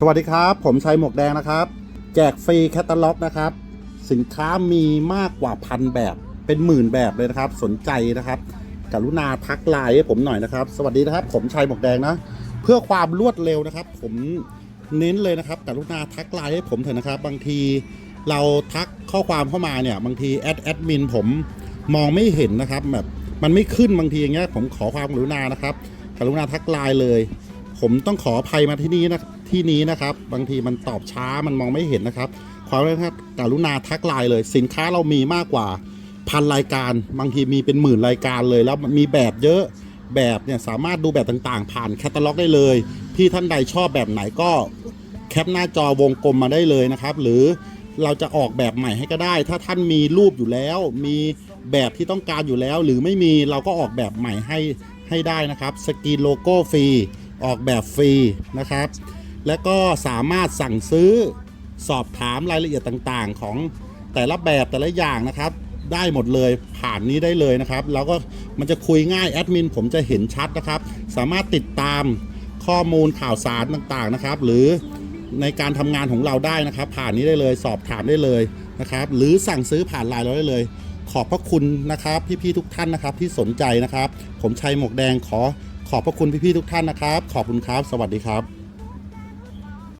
สวัสดีครับ ผมชัยหมวกแดงนะครับ แจกฟรีแคตตาล็อกนะครับ สินค้ามีมากกว่าพันแบบเป็นหมื่นแบบเลยนะครับ สนใจนะครับ กรุณาทักไลน์ให้ผมหน่อยนะครับ สวัสดีนะครับ ผมชัยหมวกแดงนะ เพื่อความรวดเร็วนะครับ ผมเน้นเลยนะครับ กรุณาทักไลน์ให้ผมเถอะนะครับ บางทีเราทักข้อความเข้ามาเนี่ย บางทีแอดแอดมินผมมองไม่เห็นนะครับ แบบมันไม่ขึ้นบางทีอย่างเงี้ยผมขอความกรุณานะครับ กรุณาทักไลน์เลย ผมต้องขออภัยมาที่นี้นะ ที่นี้นะครับ บางทีมันตอบช้ามันมองไม่เห็นนะครับ ความนะครับกรุณาทักไลน์เลย สินค้าเรามีมากกว่าพันรายการ บางทีมีเป็นหมื่นรายการเลย แล้วมีแบบเยอะแบบเนี่ยสามารถดูแบบต่างๆ ผ่านแคตตาล็อกได้เลยที่ท่านใดชอบแบบไหนก็แคปหน้าจอวงกลมมาได้เลยนะครับ หรือเราจะออกแบบใหม่ให้ก็ได้ ถ้าท่านมีรูปอยู่แล้ว มีแบบที่ต้องการอยู่แล้ว หรือไม่มีเราก็ออกแบบใหม่ให้ให้ได้นะครับ สกรีนโลโก้ฟรี ออกแบบฟรีนะครับ และก็สามารถสั่งซื้อสอบถามรายละเอียดต่างๆ ของแต่ละแบบแต่ละอย่างนะครับ ได้หมดเลยผ่านนี้ได้เลยนะครับ แล้วก็มันจะคุยง่ายแอดมินผมจะเห็นชัดนะครับ สามารถติดตามข้อมูลข่าวสารต่างๆนะครับ หรือในการทำงานของเราได้นะครับ ผ่านนี้ได้เลย สอบถามได้เลยนะครับ หรือสั่งซื้อผ่านไลน์เราได้เลย ขอบพระคุณนะครับ พี่ๆทุกท่านนะครับที่สนใจนะครับ ผมชัยหมวกแดงขอขอบพระคุณพี่ๆทุกท่านนะครับ ขอบคุณครับ สวัสดีครับ